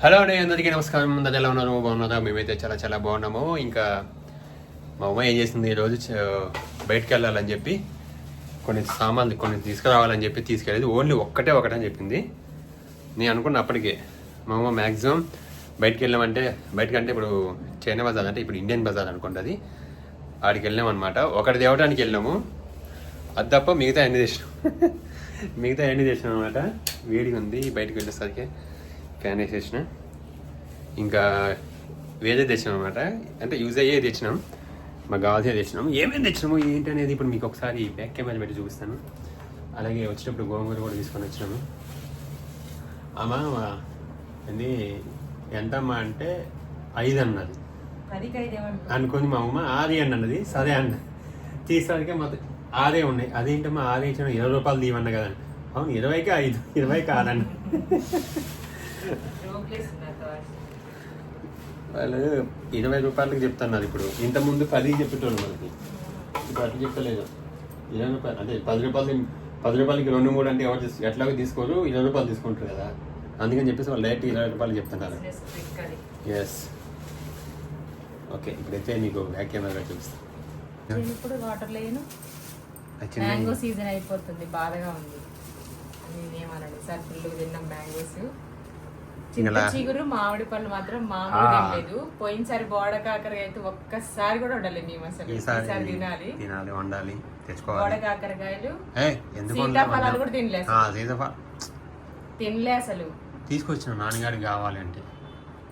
Hello అండి అందరికీ నమస్కారం. అందరు ఎలా ఉన్నారు బాగున్నారా? మేమైతే చాలా చాలా బాగున్నాము. ఇంకా మా అమ్మ ఏం చేసింది ఈరోజు? బయటకు బయటికి వెళ్ళాలని చెప్పి కొన్ని సామాన్లు కొన్ని తీసుకురావాలని చెప్పి తీసుకెళ్ళేది. ఓన్లీ ఒక్కటే ఒకటని చెప్పింది. నేను అనుకున్న అప్పటికే మా అమ్మ మ్యాక్సిమం బయటికి వెళ్ళామంటే బయటకు అంటే ఇప్పుడు చైనా బజార్ అంటే ఇప్పుడు ఇండియన్ బజార్ అనుకుంటుంది ఆడికి వెళ్ళాం అనమాట ఒకటి తేవడానికి వెళ్ళాము. అది తప్ప మిగతా అన్ని చేసినాం మిగతా అన్ని చేసినాం అనమాట వేడిగా ఉంది బయటకు వెళ్ళేసరికి ఫ్యాన్ వేసేసిన. ఇంకా వేరే తెచ్చినాం అనమాట అంటే యూజ్ అయ్యే తెచ్చినాం. మాకు కావాల్సిన తెచ్చినాం. ఏమేమి తెచ్చినాము ఏంటి అనేది ఇప్పుడు మీకు ఒకసారి బ్యాక్ కెమెరా పెట్టి చూపిస్తాను. అలాగే వచ్చేటప్పుడు గోంగూర కూడా తీసుకొని వచ్చినాము. అమ్మా అది ఎంతమ్మా అంటే ఐదు అన్నది. అనుకొని మా అమ్మ ఆది అని అన్నది. సరే అన్న. తీసరికి మొత్తం ఆరే ఉన్నాయి. అదేంటమ్మా ఆరే ఇచ్చిన. ఇరవై రూపాయలు తీయమన్న కదా అవును ఇరవైకి ఐదు. ఇరవైకి ఆరన్న. వాళ్ళు ఇరవై రూపాయలకి చెప్తున్నారు ఇప్పుడు. ఇంత ముందు పది చెప్పేటోళ్ళు మనకి. ఇప్పుడు అట్లా చెప్తలేదు ఇరవై రూపాయలు అంటే పది రూపాయలు పది రూపాయలకి రెండు మూడు అంటే ఎవరు తీసు ఎట్లాగో తీసుకోరు ఇరవై రూపాయలు తీసుకుంటారు కదా. అందుకని చెప్పేసి వాళ్ళు డైరెక్ట్ ఇరవై రూపాయలు చెప్తున్నారు. ఎస్ ఓకే ఇప్పుడైతే నీకు బ్యాక్ కెమెరా చూపిస్తాను ఇప్పుడు వాటర్ లేను మ్యాంగో సీజన్ అయిపోతుంది బాధగా ఉంది. సార్ ఫుల్ తిన్నాం మ్యాంగోస్ చింత చిగురు మామిడి పళ్ళు మాత్రం మామూలుగా ఆ. లేదు. పోయినసారి బోడ కాకరకాయ అయితే ఒక్కసారి కూడా ఉండలేదు మేము అసలు. ఈసారి తినాలి. తినాలి వండాలి బోడ తెచ్చుకోవాలి కాకరకాయలు ఏ ఎందుకు సీతాఫలాలు కూడా తినలే ఆ, అసలు. సీతాఫల తినలే అసలు. తీసుకొచ్చిన నాన్నగారికి కావాలి అంటే.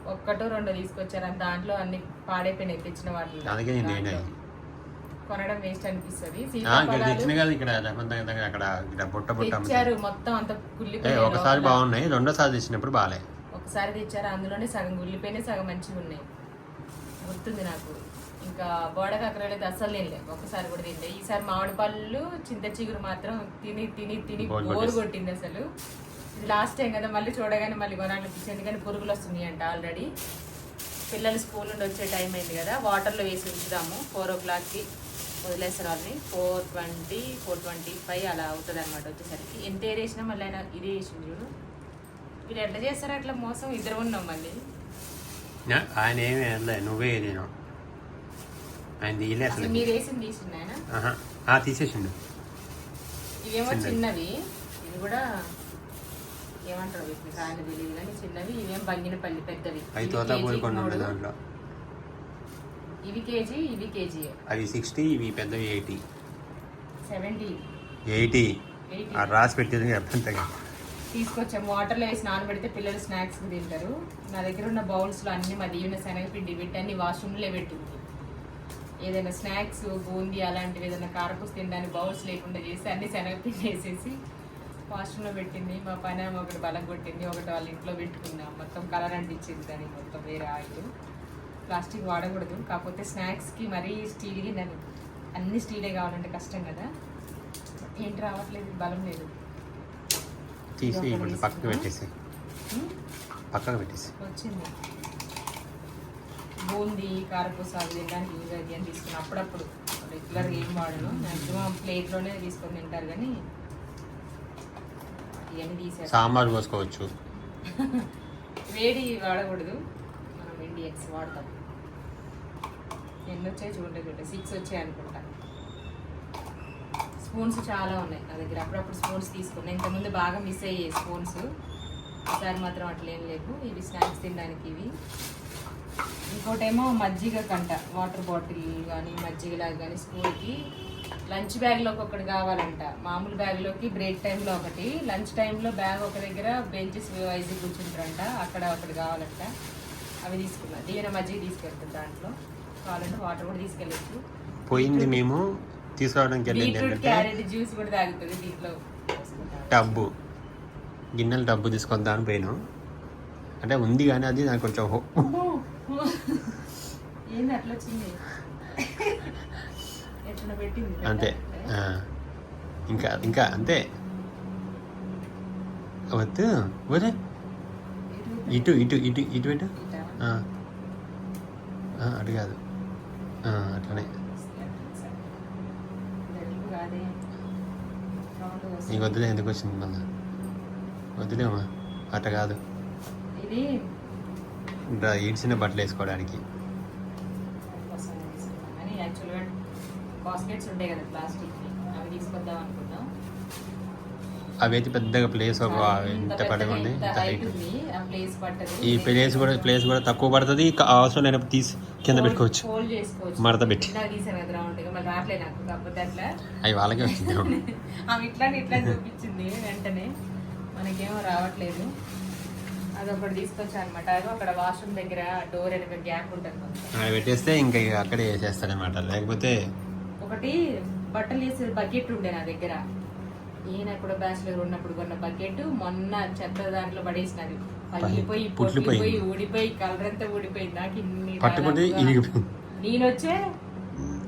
ఒక్కటో రెండో తీసుకొచ్చారు. అంత దాంట్లో అన్ని పాడైపోయినాయి తెచ్చిన వాటిలో అందుకే నేను. కొనడం వేస్ట్ అనిపిస్తుంది. ఇక్కడ బుట్ట బుట్ట మొత్తం అంత కుళ్ళిపోయి ఒకసారి బాగున్నాయి రెండోసారి తెచ్చినప్పుడు బాగాలే. ఒకసారి తెచ్చారు? అందులోనే సగం గుళ్ళిపోయినాయి సగం మంచిగా ఉన్నాయి. గుర్తుంది నాకు. ఇంకా బోడ కాకరలు అస్సలు తినలే. ఒకసారి కూడా తినలే. ఈసారి మామిడి పళ్ళు చింత చిగురు మాత్రం తిని తిని తిని బోర్. కొట్టింది అసలు. ఇది లాస్ట్ టైం కదా మళ్ళీ చూడగానే మళ్ళీ కొనాలనిపించింది ఎందుకని పురుగులు వస్తున్నాయి అంట ఆల్రెడీ పిల్లలు స్కూల్ నుండి వచ్చే టైం అయింది కదా వాటర్లో వేసి ఉంచుదాము. ఫోర్ ఓ క్లాక్కి వదిలేస్తారు వాళ్ళని. Four twenty four twenty five అలా అవుతుంది అనమాట వచ్చేసరికి. ఎంత ఏరేసినా మళ్ళీ ఆయన ఇది వేసింది చూడు. ఎట్లా చేస్తారు అట్లా మోసం ఇద్దరు ఉన్నాం మళ్ళీ ఆయన ఏమి వెళ్ళలే నువ్వే నేను ఆయన తీయలే అసలు. అసలు మీరు వేసింది తీసింది ఆయన? ఆహా. ఆ, తీసేసిండు. ఇవేమో చిన్నవి. ఇవి కూడా ఏమంటారు వీటిని? ఆయన తెలియదు కానీ చిన్నవి. ఇవేం బంగినపల్లి పెద్దవి. అవి తోత ఉండే. దాంట్లో. ఇవి కేజీ ఇవి కేజీ. అవి సిక్స్టీ ఇవి పెద్దవి ఎయిటీ. సెవెంటీ. ఎయిటీ. రాసి పెట్టేది అర్థంతగా తీసుకొచ్చాము వాటర్లో వేసి నానబెడితే పిల్లలు స్నాక్స్ తింటారు. నా దగ్గర ఉన్న బౌల్స్లో అన్ని మా దీవెన శనగపిండి పెట్టి అన్ని వాష్రూమ్లో పెట్టింది. ఏదైనా స్నాక్స్ బూందీ అలాంటివి ఏదైనా కారపూస తినడానికి బౌల్స్ లేకుండా చేసి అన్ని శనగపిండి వేసేసి వాష్రూమ్లో పెట్టింది. మా పని ఒకటి బలం కొట్టింది. ఒకటి వాళ్ళ ఇంట్లో పెట్టుకున్నాం. మొత్తం కలర్ అంటించింది దానికి. మొత్తం వేరే ఆయిల్. ప్లాస్టిక్ వాడకూడదు. కాకపోతే స్నాక్స్కి మరీ స్టీల్ గిన్నెలు అన్ని స్టీలే కావాలంటే కష్టం కదా. ఏంటి రావట్లేదు. బలం లేదు. తీసి ఇప్పుడు పక్కకు పెట్టేసి. పక్కకు పెట్టేసి. వచ్చింది. బూందీ కారపూస అవి తినడానికి యూజ్ అవుతుంది అని తీసుకుని అప్పుడప్పుడు. రెగ్యులర్ ఏం వాడను. మ్యాక్సిమం ప్లేట్లోనే తీసుకొని తింటారు కానీ ఇవన్నీ తీసారు సాంబార్ పోసుకోవచ్చు వేడి వాడకూడదు. మనం ఎగ్స్ వాడతాం. ఎన్ని వచ్చాయి చూడండి చూడండి. సిక్స్ వచ్చాయి అనుకుంటా. స్పూన్స్ చాలా ఉన్నాయి నా దగ్గర. అప్పుడప్పుడు స్పూన్స్ తీసుకున్నా. ఇంతకుముందు బాగా మిస్ అయ్యాయి స్పూన్స్. ఈసారి మాత్రం అట్లేం లేవు. ఇవి స్నాక్స్ తినడానికి ఇవి. ఇంకోటేమో మజ్జిగ కంట. వాటర్ బాటిల్ కానీ మజ్జిగలాగా కానీ స్కూల్కి లంచ్ బ్యాగ్లోకి ఒకటి కావాలంట. మామూలు బ్యాగ్లోకి బ్రేక్ టైంలో ఒకటి. లంచ్ టైంలో బ్యాగ్ ఒక దగ్గర బెంచెస్ వైజ్ కూర్చుంటారంట. అక్కడ ఒకటి కావాలంట. అవి తీసుకున్నా. దీవెన మజ్జిగ తీసుకెళ్తుంది దాంట్లో. కావాలంటే వాటర్ కూడా తీసుకెళ్ళచ్చు. పోయింది మేము. తీసుకురావడానికి వెళ్ళింది ఏంటంటే క్యారెట్ జ్యూస్ కూడా తాగుతుంది దీంట్లో. పోసుకుంటా. టబ్బు. గిన్నెలు టబ్బు తీసుకొద్దాం అని పోయినాం. అంటే ఉంది కానీ అది నాకు కొంచెం అంతే. ఇంకా ఇంకా అంతే. వద్దు ఇటు ఇటు ఇటు ఇటు ఇటు? అటు కాదు. అట్లనే. నీకు వద్దులే ఎందుకు వచ్చింది మళ్ళీ? వద్దులేమా అట్ట కాదు. ఇది ఈడ్చిన బట్టలు వేసుకోవడానికి? బాస్కెట్స్ ఉంటాయి కదా ప్లాస్టిక్ అవి తీసుకొద్దాం అనుకున్నాం అవి అయితే పెద్దగా ప్లేస్ ఒక ఇంత ఉంది పట్టదు ఈ ప్లేస్ కూడా ప్లేస్ కూడా తక్కువ పడుతుంది అవసరం లేనప్పుడు తీసి కింద పెట్టుకోవచ్చు. మడత పెట్టి. అవి వాళ్ళకే వచ్చింది చూపించింది వెంటనే. మనకేమో రావట్లేదు. అదొకటి తీసుకొచ్చా అనమాట అది అక్కడ వాష్రూమ్ దగ్గర డోర్ వెనక గ్యాప్ ఉంటుంది పెట్టేస్తే ఇంకా అక్కడే వేసేస్తారనమాట లేకపోతే ఒకటి బట్టలు వేసే బకెట్ ఉండే నా దగ్గర. ఈయన కూడా బ్యాచులర్ ఉన్నప్పుడు కొన్న బకెట్ మొన్న చెత్త దాంట్లో పడేసినది పగిలిపోయి. పొట్లిపోయి ఊడిపోయి కలర్ అంతా ఊడిపోయింది. నాకు ఇన్ని నేను వచ్చే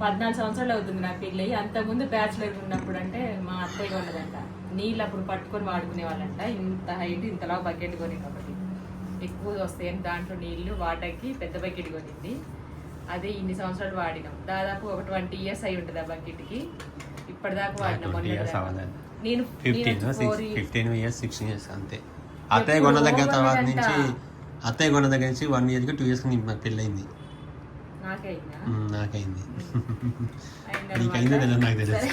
పద్నాలుగు సంవత్సరాలు అవుతుంది నా పెళ్ళి అంత ముందు బ్యాచులర్ ఉన్నప్పుడు అంటే మా అత్తయ్య కొన్నదంట నీళ్ళు అప్పుడు పట్టుకొని వాడుకునే వాళ్ళంట. ఇంత హైట్ ఇంతలా బకెట్ కొని ఒకటి. ఎక్కువ వస్తాయని దాంట్లో నీళ్ళు వాటర్కి పెద్ద బకెట్ కొనింది. అదే ఇన్ని సంవత్సరాలు వాడినాం. దాదాపు ఒక ట్వంటీ ఇయర్స్ అయి ఉంటుంది ఆ బకెట్కి ఇప్పటిదాకా వాడినాం 20 years మొన్నటిదాకా. అవ్వలేదు. నేను fifteen fifteen years sixteen years అంతే. అత్తయ్య కొన్న దగ్గర తర్వాత నుంచి అత్తయ్య కొన్న దగ్గర నుంచి వన్ ఇయర్కి టూ ఇయర్స్ నాకు పెళ్ళయింది. నాకే అయిందా? మ్మ్, నాకైంది. నీకైందో తెలియదు నాకు తెలియదు.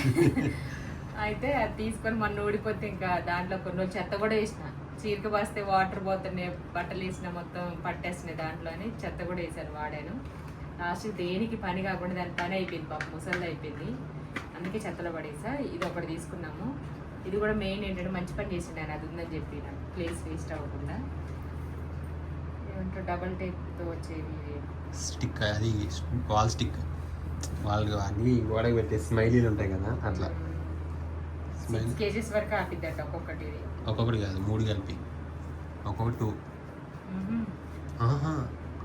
అయితే అది తీసుకొని మొన్న ఊడిపోతే ఇంకా దాంట్లో కొన్ని రోజులు చెత్త కూడా వేసిన. చీరక పాస్తే వాటర్ పోతున్నాయి బట్టలు వేసిన మొత్తం పట్టేస్తున్నాయి దాంట్లో అని చెత్త కూడా వేసాను వాడాను. లాస్ట్ దేనికి పని కాకుండా దాని పని అయిపోయింది పాప ముసలి అయిపోయింది. అందుకే చెత్తలో పడేసా. ఇది ఒకటి తీసుకున్నాము. ఇది కూడా మెయిన్ ఏంటంటే మంచి పని చేసిండు ఆయన అది ఉందని చెప్పి నాకు ప్లేస్ వేస్ట్ అవ్వకుండా. ఏమంటారు డబల్ టేప్తో వచ్చేవి. స్టిక్ అది వాల్ స్టిక్ వాళ్ళు అన్ని గోడకి పెట్టే స్మైలీలు ఉంటాయి కదా అట్లా. స్మైల్ సిక్స్ కేజీస్ వరకు ఆపిద్దట ఒక్కొక్కటి. ఒక్కొక్కటి కాదు మూడు కలిపి. ఒక్కొక్కటి టూ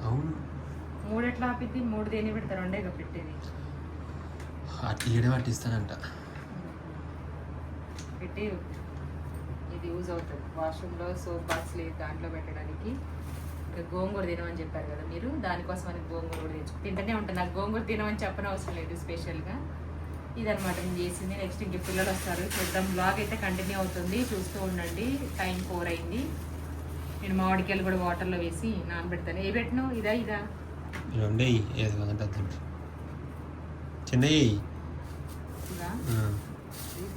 అవును. మూడు ఎట్లా ఆపిద్ది? మూడు దేని పెడతారు? రెండే పెట్టేది. అట్లా ఈడ పట్టిస్తానంట. పెట్టి ఇది యూజ్ అవుతుంది. వాష్రూమ్లో సోప్ బాక్స్ లేదు దాంట్లో పెట్టడానికి. ఇంకా గోంగూర తినమని చెప్పారు కదా మీరు దానికోసం అని గోంగూర కూడా తెచ్చు తింటూనే ఉంటాను నాకు గోంగూర తినమని చెప్పని అవసరం లేదు స్పెషల్గా. ఇదనమాట నేను చేసింది. నెక్స్ట్ ఇంక పిల్లలు వస్తారు. చూద్దాం. బ్లాగ్ అయితే కంటిన్యూ అవుతుంది. చూస్తూ ఉండండి. టైం ఫోర్ అయింది. నేను మామిడికాయలు కూడా వాటర్లో వేసి నానబెడతాను. ఏ పెట్టను? ఇదా ఇదా? రెండే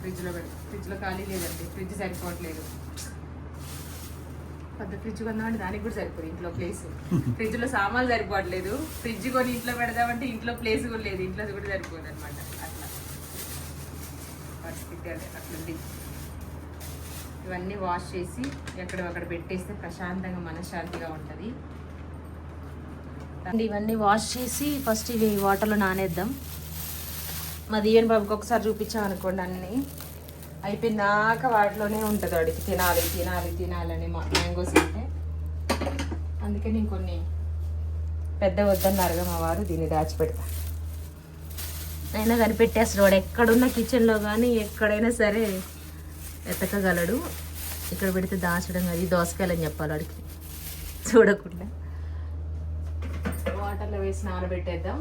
ఫ్రిడ్జ్లో పెడతాం. ఫ్రిడ్జ్లో ఖాళీ లేదండి. ఫ్రిడ్జ్ సరిపోవట్లేదు. పెద్ద ఫ్రిడ్జ్ కొందామంటే దానికి కూడా సరిపోదు ఇంట్లో ప్లేస్ ఫ్రిడ్జ్లో సామాన్లు సరిపోవట్లేదు. ఫ్రిడ్జ్ కొని ఇంట్లో పెడదామంటే ఇంట్లో ప్లేస్ కూడా లేదు. ఇంట్లో కూడా సరిపోదు అనమాట అట్లా. పరిస్థితి అదే అట్లుంది. ఇవన్నీ వాష్ చేసి ఎక్కడ అక్కడ పెట్టేస్తే ప్రశాంతంగా మనశ్శాంతిగా ఉంటుంది. ఇవన్నీ వాష్ చేసి ఫస్ట్ ఇవి వాటర్లో నానేద్దాం. మా దీవెన్ బాబుకి ఒకసారి చూపించాం అనుకోండి అన్ని. అయిపోయిందాక వాటిలోనే ఉంటుంది వాడికి. తినాలి తినాలి తినాలని మా మ్యాంగోస్ అంటే. అందుకే నేను కొన్ని పెద్ద వద్దన్నారుగా మా వారు దీన్ని దాచిపెడతా. అయినా కనిపెట్టేస్తాడు. వాడు ఎక్కడున్న కిచెన్లో కానీ ఎక్కడైనా సరే ఎతకగలడు. ఇక్కడ పెడితే దాచడం అది దోసకాయలని చెప్పాలి వాడికి. చూడకుండా. వాటర్లో వేసి నానబెట్టేద్దాం.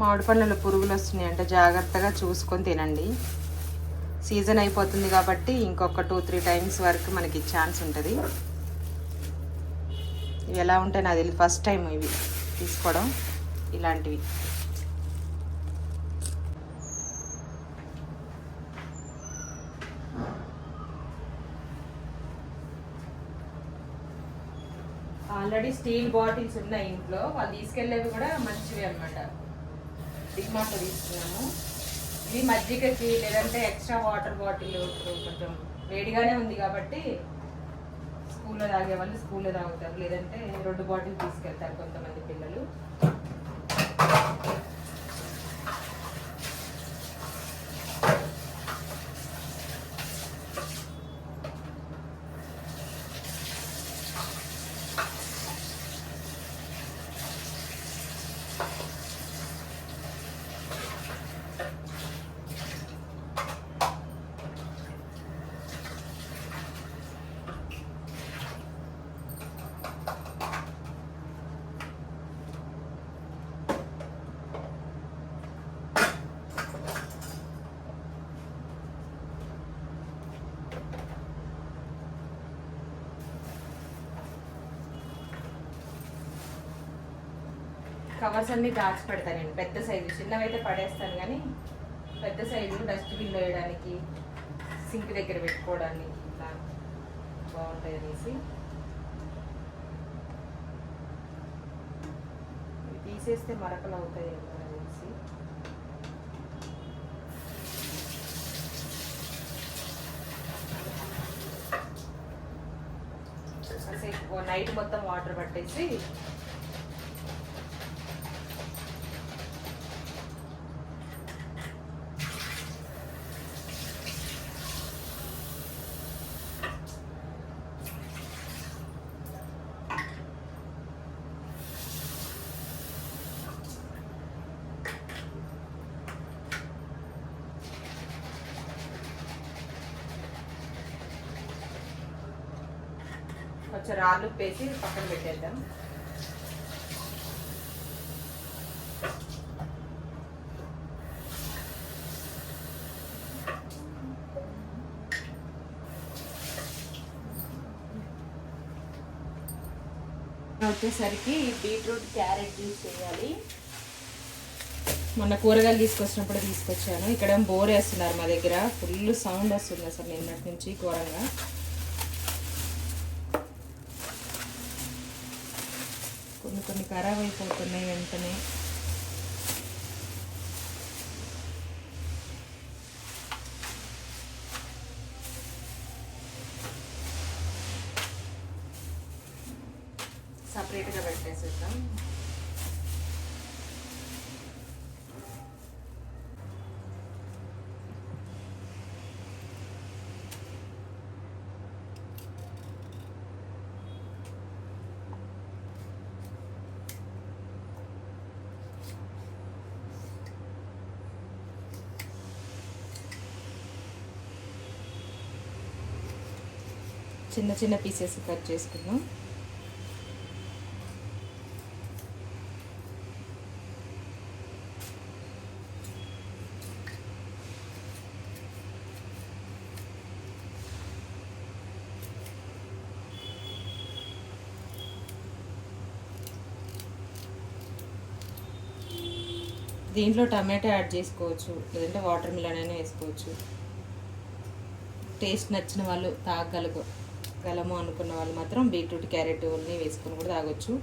మామిడి పండ్లలో పురుగులు వస్తున్నాయి అంటే జాగ్రత్తగా చూసుకొని తినండి. సీజన్ అయిపోతుంది కాబట్టి ఇంకొక టూ త్రీ టైమ్స్ వరకు మనకి ఛాన్స్ ఉంటుంది. ఇవి ఎలా ఉంటాయి నాకు తెలియదు ఫస్ట్ టైం ఇవి తీసుకోవడం ఇలాంటివి. ఆల్రెడీ స్టీల్ బాటిల్స్ ఉన్నాయి ఇంట్లో. వాళ్ళు తీసుకెళ్ళేవి కూడా మంచివి అనమాట డిమార్ట్లో తీసుకున్నాము. ఇది మజ్జిగకి లేదంటే ఎక్స్ట్రా వాటర్ బాటిల్ కొంచెం వేడిగానే ఉంది కాబట్టి స్కూల్లో తాగే వాళ్ళు స్కూల్లో తాగుతారు. లేదంటే రెండు బాటిల్ తీసుకెళ్తారు కొంతమంది పిల్లలు. కవర్స్ అన్ని దాచి పెడతాను నేను. పెద్ద సైజు చిన్నవి అయితే పడేస్తాను కానీ పెద్ద సైజు డస్ట్బిన్లో వేయడానికి సింక్ దగ్గర పెట్టుకోవడానికి ఇట్లా బాగుంటాయి అనేసి. తీసేస్తే మరకలు అవుతాయి అనేసి. నైట్ మొత్తం వాటర్ పట్టేసి కొంచెం రాళ్ళు పేసి పక్కన పెట్టేద్దాం. వచ్చేసరికి బీట్రూట్ క్యారెట్ జ్యూస్ చేయాలి. మొన్న కూరగాయలు తీసుకొచ్చినప్పుడు తీసుకొచ్చాను. ఇక్కడ బోర్ వేస్తున్నారు మా దగ్గర. ఫుల్ సౌండ్ వస్తుంది అసలు నిన్నటి నుంచి ఘోరంగా కొన్ని కొన్ని ఖరాబ్ అయిపోతున్నాయి వెంటనే. సపరేట్గా పెట్టేసేద్దాం. చిన్న చిన్న పీసెస్ కట్ చేసుకుందాం. దీంట్లో టమాటా యాడ్ చేసుకోవచ్చు లేదంటే వాటర్ మిలన్ అయినా వేసుకోవచ్చు. టేస్ట్ నచ్చిన వాళ్ళు తాగలుగు గలము అనుకున్న వాళ్ళు మాత్రం బీట్రూట్ క్యారెట్ ఉల్లి వేసుకొని కూడా తాగొచ్చు.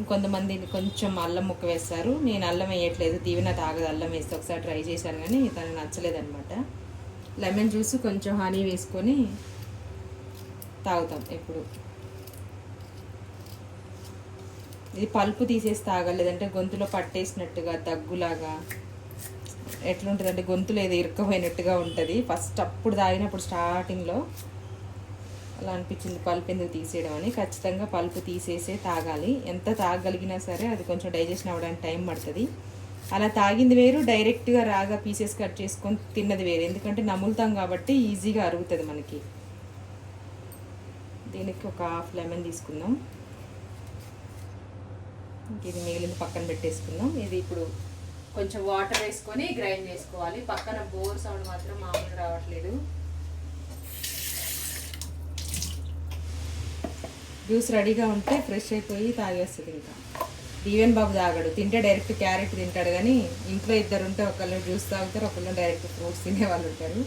ఇంకొంతమంది కొంచెం అల్లం ముక్క వేస్తారు. నేను అల్లం వేయట్లేదు. దీవెన తాగదు. అల్లం వేస్తే ఒకసారి ట్రై చేశాను కానీ తనకు నచ్చలేదన్నమాట. లెమన్ జ్యూస్ కొంచెం హనీ వేసుకొని తాగుతాం ఎప్పుడు. ఇది పల్పు తీసేసి తాగలేదంటే గొంతులో పట్టేసినట్టుగా దగ్గులాగా ఎట్లుంటుందంటే గొంతులు గొంతులో ఏదో ఇరుక్కుపోయినట్టుగా ఉంటుంది. ఫస్ట్ అప్పుడు తాగినప్పుడు స్టార్టింగ్లో అలా అనిపించింది. పల్పు ఎందుకు తీసేయడం అని. ఖచ్చితంగా పల్పు తీసేసే తాగాలి. ఎంత తాగగలిగినా సరే అది కొంచెం డైజెషన్ అవ్వడానికి టైం పడుతుంది. అలా తాగింది వేరు డైరెక్ట్గా రాగా పీసెస్ కట్ చేసుకొని తిన్నది వేరు. ఎందుకంటే నములుతాం కాబట్టి ఈజీగా అరుగుతుంది మనకి. దీనికి ఒక హాఫ్ లెమన్ తీసుకుందాం. ఇది మిగిలింది పక్కన పెట్టేసుకుందాం. ఇది ఇప్పుడు కొంచెం వాటర్ వేసుకొని గ్రైండ్ చేసుకోవాలి. పక్కన బోర్ సౌండ్ మాత్రం మామూలుగా రావట్లేదు. జ్యూస్ రెడీగా ఉంటే ఫ్రెష్ అయిపోయి తాగేస్తుంది ఇంకా. దీవెన్ బాబు తాగడు. తింటే డైరెక్ట్ క్యారెట్ తింటాడు కానీ ఇంట్లో ఇద్దరు ఉంటే ఒకళ్ళు జ్యూస్ తాగుతారు ఒకళ్ళు డైరెక్ట్ ఫ్రూట్స్ తినే వాళ్ళు ఉంటారు.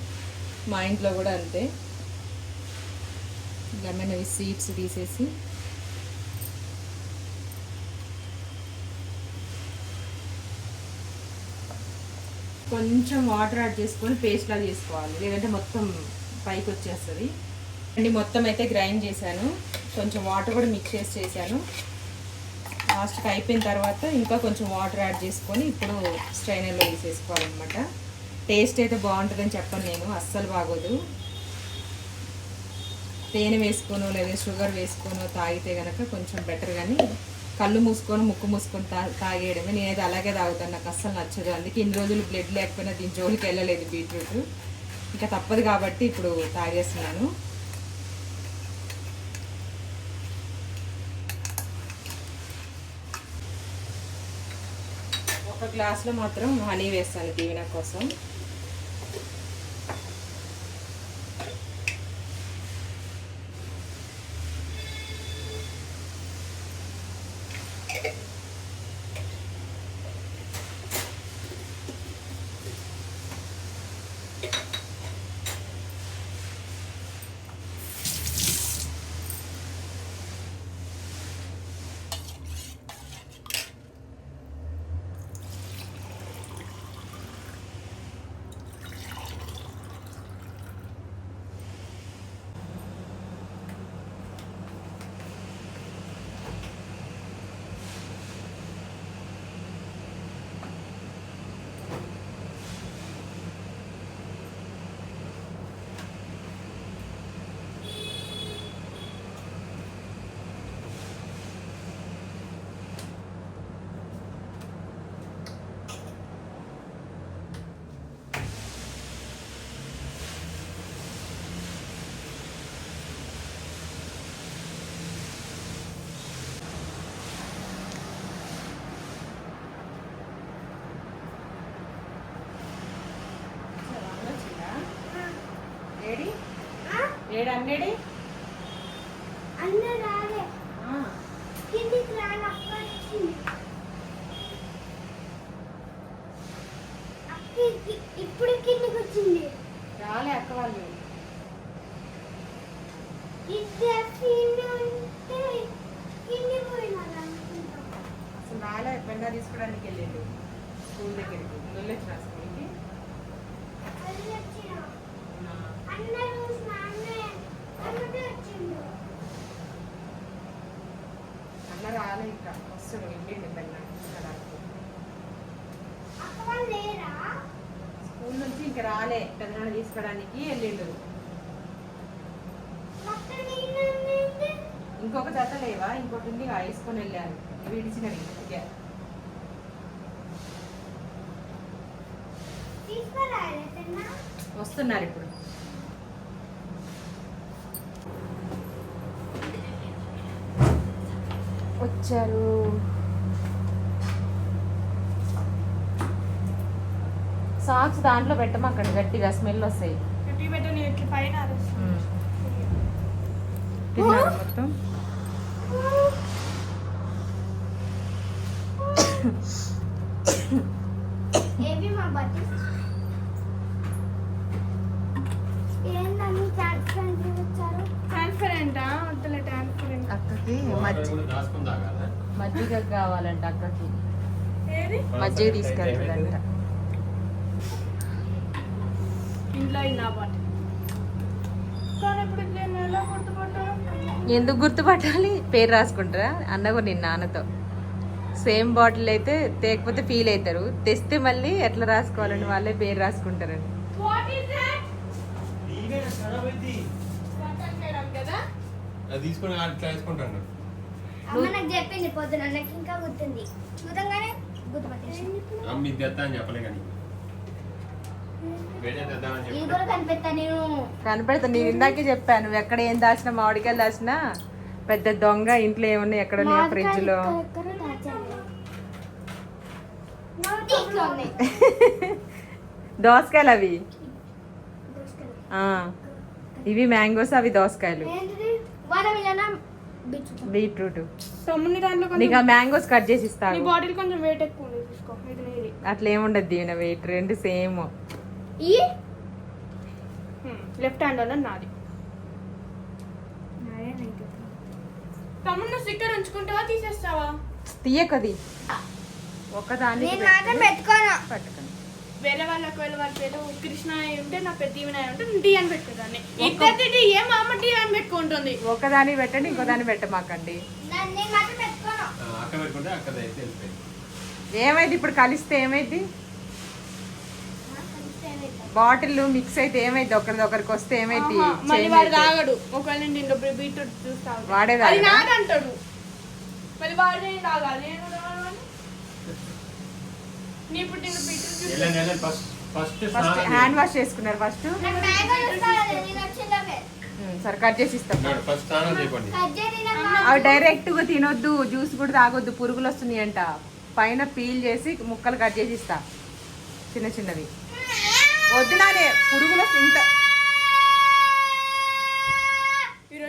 మా ఇంట్లో కూడా అంతే. లెమన్ అవి సీడ్స్ తీసేసి. కొంచెం వాటర్ యాడ్ చేసుకొని పేస్ట్లా తీసుకోవాలి చేసుకోవాలి. లేదంటే మొత్తం పైకి వచ్చేస్తుంది. అండి మొత్తం అయితే గ్రైండ్ చేశాను. కొంచెం వాటర్ కూడా మిక్స్ చేసి చేశాను. లాస్ట్కి అయిపోయిన తర్వాత ఇంకా కొంచెం వాటర్ యాడ్ చేసుకొని ఇప్పుడు స్ట్రైనర్లో వేసేసుకోవాలన్నమాట. టేస్ట్ అయితే బాగుంటుందని చెప్పను నేను అస్సలు బాగోదు. తేనె వేసుకోను లేదా షుగర్ వేసుకోను తాగితే కనుక కొంచెం బెటర్ కానీ కళ్ళు మూసుకొని ముక్కు మూసుకొని తా తాగేయడమే. నేనైతే అలాగే తాగుతాను నాకు అస్సలు నచ్చదు. అందుకే ఇన్ని రోజులు బ్లడ్ లేకపోయినా దీని జోలికి వెళ్ళలేదు బీట్రూట్. ఇంకా తప్పదు కాబట్టి ఇప్పుడు తాగేస్తున్నాను. గ్లాస్లో మాత్రం హనీ వేస్తాను దీవెన కోసం ఏడి ఏడు అన్నేడి అన్న రాలే ఆ, కిందికి రాని అక్క వచ్చింది అక్క ఇ- ఇప్పుడు కిందికి వచ్చింది రాలే అక్క వాళ్ళు ఇద్దరు కింద ఉంటే కింది పోయినారు అనుకుంటా అసలు రాలే పెన్నా తీసుకోవడానికి వెళ్ళిండు స్కూల్ దగ్గరికి వెళ్ళొచ్చిన స్కూల్కి అది వచ్చిన అవునా? అందరూ స్నానం అమ్మటే వచ్చిండు అన్న రాలే ఇంకా వస్తాడు వెళ్ళిండు పెన్నా అక్క వాళ్ళు లేరా స్కూల్ నుంచి ఇంకా రాలే తీసుకోవడానికి వెళ్ళిండు ఇంకొక జత లేవా? ఇంకోటి ఉంది వేసుకొని వెళ్ళారు. విడిచినవి వస్తున్నారు ఇప్పుడు. వచ్చారు. సాక్స్ దాంట్లో పెట్టమాకండి గట్టిగా స్మెల్ వస్తాయి. పైన తిన్నారా మొత్తం? అక్కకి మజ్జిగ కావాలంట అక్కకి. ఏది? మజ్జిగ తీసుకెళ్తుందంట ఇంట్లో అయినా బట్ కానీ ఇప్పుడు నేను ఎలా గుర్తుపట్టాను ఎందుకు గుర్తుపట్టాలి? పేరు రాసుకుంటారా? అన్నగో నేను నాన్నతో. సేమ్ బాటిల్ అయితే తేకపోతే ఫీల్ అవుతారు. తెస్తే మళ్ళీ ఎట్లా రాసుకోవాలని వాళ్ళే పేరు రాసుకుంటారండి వాట్ ఇస్ దట్ బట్టలు చేయడం కదా? అది తీసుకుని అట్లా వేసుకుంటాను అమ్మ నాకు చెప్పింది పొద్దున ఇంకా గుర్తుంది. చూడంగానే గుర్తుపట్టేసి అమ్మ అని చెప్పలే కానీ వేరే తెద్దామని ఇది చెప్పి కూడా కనిపెత్తా నేను కనపడతా నేను. ఇందాకే చెప్పాను నువ్వు ఎక్కడ ఏం దాచినా మామిడికాయలు దాచినా పెద్ద దొంగ ఇంట్లో ఏమున్నాయి ఎక్కడ ఉన్నాయో ఫ్రిడ్జ్లో దోసకాయలు అవి? ఇవి మ్యాంగోస్ అవి దోసకాయలు. బీట్రూట్. నీకు ఆ మ్యాంగోస్ కట్ చేసి నీ ఇస్తాను అట్లా ఏముండదు దీవెన వెయిట్ రెండు సేమ్. ఈ? లెఫ్ట్ హ్యాండ్ అన్నది నాది. తమ్ముడు స్టిక్కర్ ఉంచుకుంటావా తీసేస్తావా? తీయకది. ఒకదాన్ని నేను మాత్రం పెట్టుకోను. పట్టుకొని. వేరే వాళ్ళ ఒకవేళ వాళ్ళ పేరు కృష్ణ అయి ఉంటే నా పెద్ద ఈమె అయి ఉంటే టీ అని పెట్టుకోదాన్ని ఇద్దరు టీ ఏ మా అమ్మ టీ అని పెట్టుకుంటుంది? ఒకదాన్ని పెట్టండి ఇంకో దాన్ని పెట్టమాకండి ఏమైంది ఇప్పుడు కలిస్తే ఏమైంది? బాటిల్ మిక్స్ అయితే ఏమైంది ఒకరిది ఒకరికి వస్తే ఏమైంది ఆహా, మళ్ళీ వాడు. తాగడు. ఒకవేళ నేను దీంట్లో బీట్రూట్ చూస్తా వాడే అది తాగడా? నాది అంటాడు. మళ్ళీ వాడు నేను తాగాలి నేను తాగాలి. నీ ఇప్పుడు నేను బీట్రూట్ చూస్తా వెళ్ళండి వెళ్ళండి. ఫస్ట్ హ్యాండ్ వాష్ చేసుకున్నారు ఫస్ట్. సరే కట్ చేసి ఇస్తాం. అవి డైరెక్ట్గా తినొద్దు జ్యూస్ కూడా తాగొద్దు పురుగులు వస్తున్నాయి అంట పైన పీల్ చేసి ముక్కలు కట్ చేసి ఇస్తా చిన్న చిన్నవి. వద్దు నానే పురుగులు ఇంత.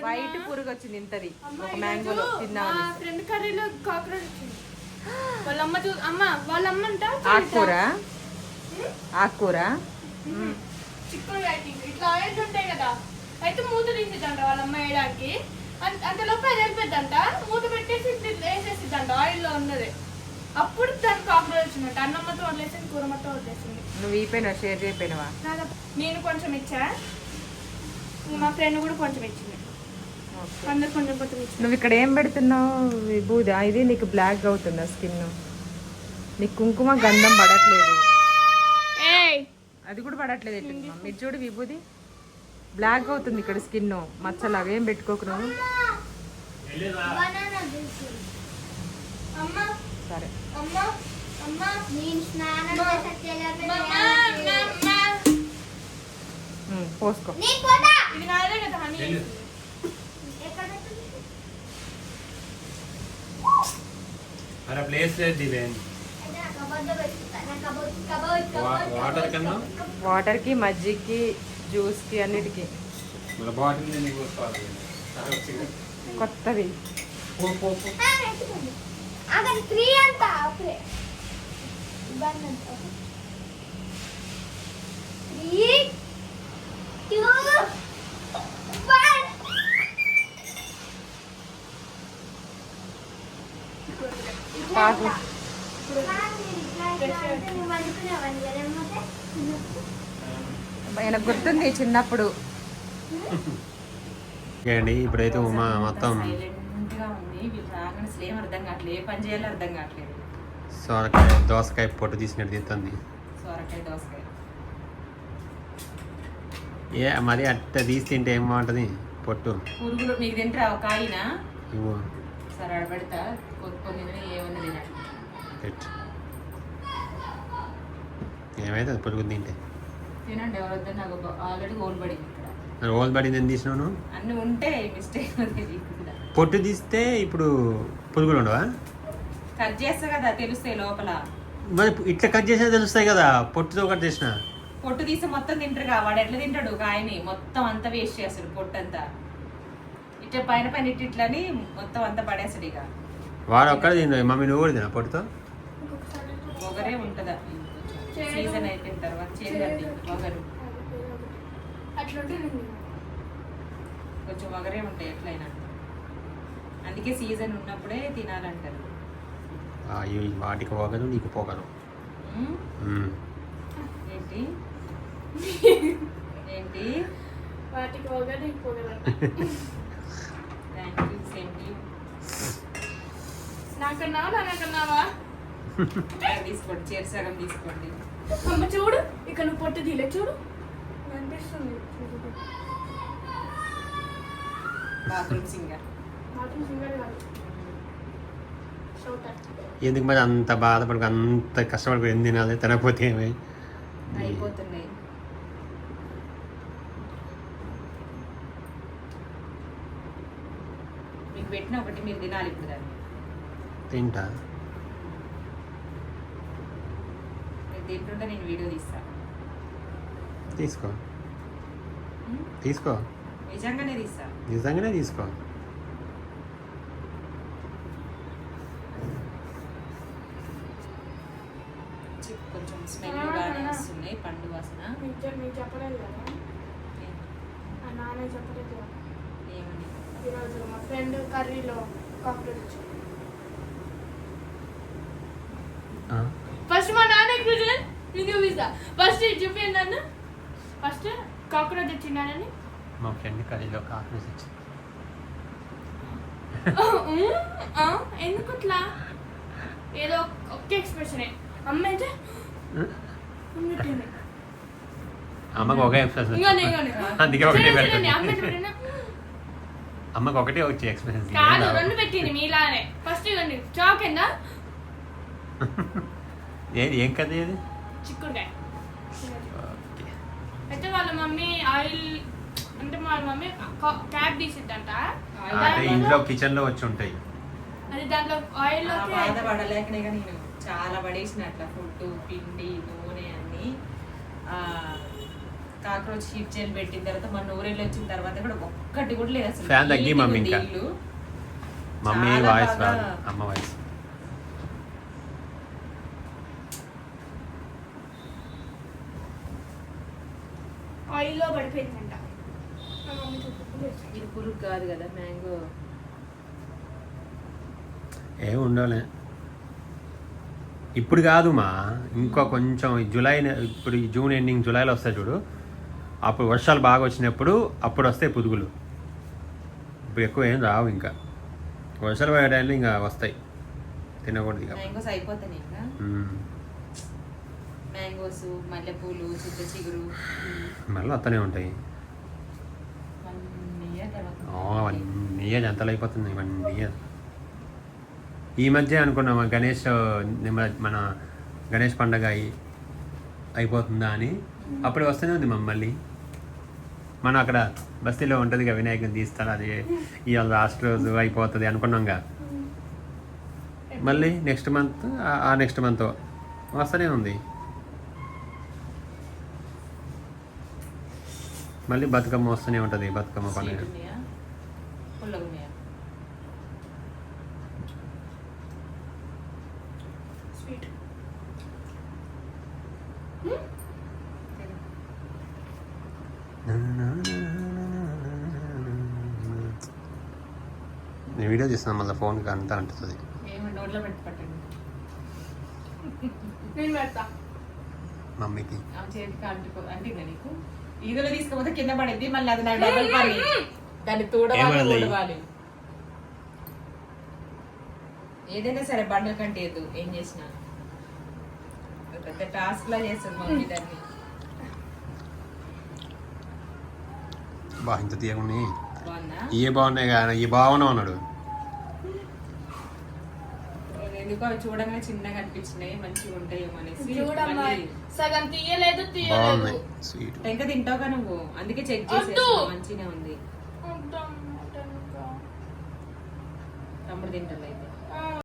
వైట్ పురుగు వచ్చింది ఇంతది ఒక ఈరోజు మ్యాంగోలో మా తిన్నామని ఫ్రెండ్ కర్రీలో కాక్రోచ్ వచ్చింది. వాళ్ళ అమ్మ చూ అమ్మ వాళ్ళ అమ్మ అంట ఆకుకూర? ఆకుకూర? చిక్కుడు ఇట్లా ఆయిల్స్ ఉంటాయి కదా. అయితే మూత తీసిద్దంట వాళ్ళ అమ్మ వేయడానికి అంత- అంతలోపు అది వెళ్ళిపోద్దంట మూత పెట్టేసి వేసేసిద్దంట. ఆయిల్లో ఉన్నది. అప్పుడు దానికి కాక్రోచ్ వచ్చిందంట. అన్నమ్మతో వదిలేసింది కూర మొత్తం వదిలేసింది. నువ్వు ఈపోయినావా షేర్ చేయపోయినావా? నేను కొంచెం ఇచ్చా. మా ఫ్రెండ్ కూడా కొంచెం ఇచ్చింది. అందరు కొంచెం కొంచెం ఇచ్చింది నువ్వు ఇక్కడ ఏం పెడుతున్నావు? విభూదా ఇది నీకు బ్లాక్ అవుతుందా స్కిన్ నీకు కుంకుమ గంధం పడట్లేదు. ఏయ్! అది కూడా పడట్లేదు మీరు చూడు విభూది. బ్లాక్ అవుతుంది ఇక్కడ స్కిన్ మచ్చలు అవేం పెట్టుకోకు నువ్వు? బనానా జ్యూస్ అమ్మ సరే పోసుకో. ఇది నాదే కదా హనీ? అరే ప్లేస్ లేదు దివేన్ వాటర్ కన్నా? కబోర్డ్. వాటర్కి మజ్జిగకి జ్యూస్కి అన్నిటికీ. మన ఆయన గుర్తుంది చిన్నప్పుడు. అండి ఇప్పుడైతే ఉమా మొత్తం సైలెంట్గా ఉంది. వీళ్ళు రాగానే అసలు ఏం అర్థం కావట్లేదు. ఏ పని చేయాలో అర్థం కావట్లేదు. సొరకాయ దోసకాయ పొట్టు తీసినట్టు సొరకాయ దోసకాయ. ఏ మరి అట్ట తీసి తింటే ఏం బాగుంటుంది? పొట్టు. పురుగులు మీకు తింటారా? ఒక కాయినా? ఇవ్వు. సరే అడబెడతా కొనుక్కొని తిని ఏమన్నా తినండి పెట్టు. ఏమైతుంది పొడుగు తింటే? తినండి ఎవరొద్దు నాకు ఆల్రెడీ గోల్ పడింది ఇక్కడ. రోజు పడింది ఎందుకు తీసినావు అన్నీ ఉంటే మిస్టేక్ పొట్టు తీస్తే ఇప్పుడు పురుగులు ఉండవా? కట్ చేస్తా కదా తెలుస్తాయి లోపల. మరి ఇట్లా కట్ చేసినా తెలుస్తాయి కదా పొట్టుతో కట్ చేసిన? పొట్టు తీసి మొత్తం తింటారుగా వాడు ఎట్లా తింటాడు? కాయని మొత్తం అంతా వేస్ట్ చేస్తాడు పొట్టు అంతా ఇట్లా పైన పైన ఇట్లా ఇట్లని మొత్తం అంతా పడేస్తాడు ఇక. వాడు ఒక్కడే తిన్నా మమ్మీ నువ్వు కూడా తినా పొట్టుతో? ఒగరే ఉంటుందా సీజన్ అయిపోయిన తర్వాత చేదండి ఒగరు. కొంచెం ఒగరే ఉంటాయి ఎట్లయినా. అందుకే సీజన్ ఉన్నప్పుడే తినాలంటారు. అయ్యో ఈ వాటికి పోగను నీకు మ్మ్. ఏంటి? ఏంటి? వాటికి యూ నాకన్నావా నాకన్నావా? తీసుకోండి చేరు సగం తీసుకోండి. అమ్మ చూడు ఇక్కడ నువ్వు పొట్టు తీలే చూడు. కనిపిస్తుంది బాత్రూమ్ సింగర్ మాత్రం సింగర్ కాదు. ఎందుకు మరి అంత బాధపడుకు అంత కష్టపడుకు ఏం తినాలి? తినకపోతే ఏమి అయిపోతున్నాయి. మీకు పెట్టిన ఒకటి మీరు తినాలి ఇప్పుడు దాన్ని. తింటా. తింటుంటే నేను వీడియో తీస్తాను తీసుకో. తీసుకో. నిజంగానే తీస్తా. నిజంగానే తీసుకో. చి- కొంచెం స్మెల్ బాగానే వస్తున్నాయి పండు వాసన. మీకు మీకు చెప్పలేదు కదా. ఏ- ఆ నాన్న చెప్పలేదు కదా. ఏమని? ఈరోజు మా ఫ్రెండ్ కర్రీలో కాక్రోచ్ ఆ? ఫస్ట్ మా నాన్న ఎక్స్ప్రెషన్ నేను చూపిస్తా. ఫస్ట్ ఇది చూపించండి నన్ను ఫస్ట్ కాక్రోచ్ వచ్చిందని మా ఫ్రెండ్ కర్రీలో కాకరస్ ఇచ్చింది ఎందుకు అట్లా? ఏదో ఒక్క ఎక్స్ప్రెషనే అమ్మకి ఒకే ఎక్స్ప్రెషన్ అందుకే ఒకటే? అమ్మకి ఒకటే వచ్చే ఎక్స్ప్రెషన్ కాదు రెండు పెట్టింది మీలానే. ఫస్ట్ ఇవ్వండి చాక్ ఎందా ఏది ఏం కథ ఏది చిక్కుడుకాయ. ఓకే. అయితే వాళ్ళ మమ్మీ ఆయిల్ అంటే వాళ్ళ మమ్మీ క్యాప్ తీసిద్దంట. అంటే ఇంట్లో కిచెన్లో వచ్చి ఉంటాయి. అది దాంట్లో ఆయిల్ ఆ చాలా పడేసిన అట్లా ఫుడ్ పిండి నూనె అన్ని. కాక్రోచ్ హీట్ చేయని పెట్టిన తర్వాత మన నూరెళ్ళు వచ్చిన తర్వాత కూడా ఒక్కటి కూడా లేదు అసలు. ఫ్యాన్ తగ్గి మమ్మీ ఇంకా. వాయిస్ రాదు అమ్మ వాయిస్. ఆయిల్లో పడిపోయిందంట. ఇది పురుగు కాదు కదా మ్యాంగో. ఏం ఉండాలి? ఇప్పుడు కాదు మా. ఇంకో కొంచెం జూలై ఇప్పుడు ఈ జూన్ ఎండింగ్ జూలైలో వస్తాయి చూడు. అప్పుడు వర్షాలు బాగా వచ్చినప్పుడు అప్పుడు వస్తాయి పురుగులు. ఇప్పుడు ఎక్కువ ఏం రావు ఇంకా. వర్షాలు పడే టైంలో ఇంకా వస్తాయి. తినకూడదు ఇక. మ్యాంగోస్ అయిపోతాయి ఇంకా. మ్మ్. మ్యాంగోస్ మల్లెపూలు చింత చిగురు. మళ్ళీ వస్తూనే ఉంటాయి. వన్ ఇయర్ ఎంతలు అయిపోతుంది? One year. ఈ మధ్య అనుకున్నాం గణేష్ మన గణేష్ పండగ అయి అయిపోతుందా అని. అప్పుడు వస్తూనే ఉంది మమ్మల్ని. మనం అక్కడ బస్తీలో ఉంటుంది కదా వినాయకుని తీస్తారు అది ఇవాళ లాస్ట్ రోజు అయిపోతుంది అనుకున్నాంగా. మళ్ళీ నెక్స్ట్ మంత్ ఆ నెక్స్ట్ మంత్ వస్తూనే ఉంది. మళ్ళీ బతుకమ్మ వస్తూనే ఉంటుంది బతుకమ్మ పండుగ స్వీట్ ఉన్నాయా పుల్లగా ఉన్నాయా స్వీట్ నేను వీడియో తీస్తున్నాను మళ్ళీ ఫోన్కి అంతా మమ్మీకి. అంటిందా నీకు? ఈగలో తీసుకపోతే కింద పడింది మళ్ళీ అది నాకు డబల్ పని. దాన్ని తూడవాలి ఏమన్నది? ఊడవాలి ఏదైనా సరే బండల కంటే ఏదు ఏం చేసినా. పెద్ద టాస్క్ లా చేస్తుంది మమ్మీ దాన్ని. బా ఇంత తీయకుండా ఇవే బాగున్నాయి కానీ ఈ బాగున్నా అన్నాడు. ఎందుకో అవి చూడగానే చిన్నగా అనిపించినాయి మంచిగా ఉంటాయేమో అనేసి చూడమ్మా. మళ్ళీ సగం తీయలేదు తీయలేదు. బాగున్నాయి. స్వీట్ ఇంకా తింటావుగా నువ్వు? అందుకే చెక్ వద్దు. చేసేసి మంచిగా ఉంది.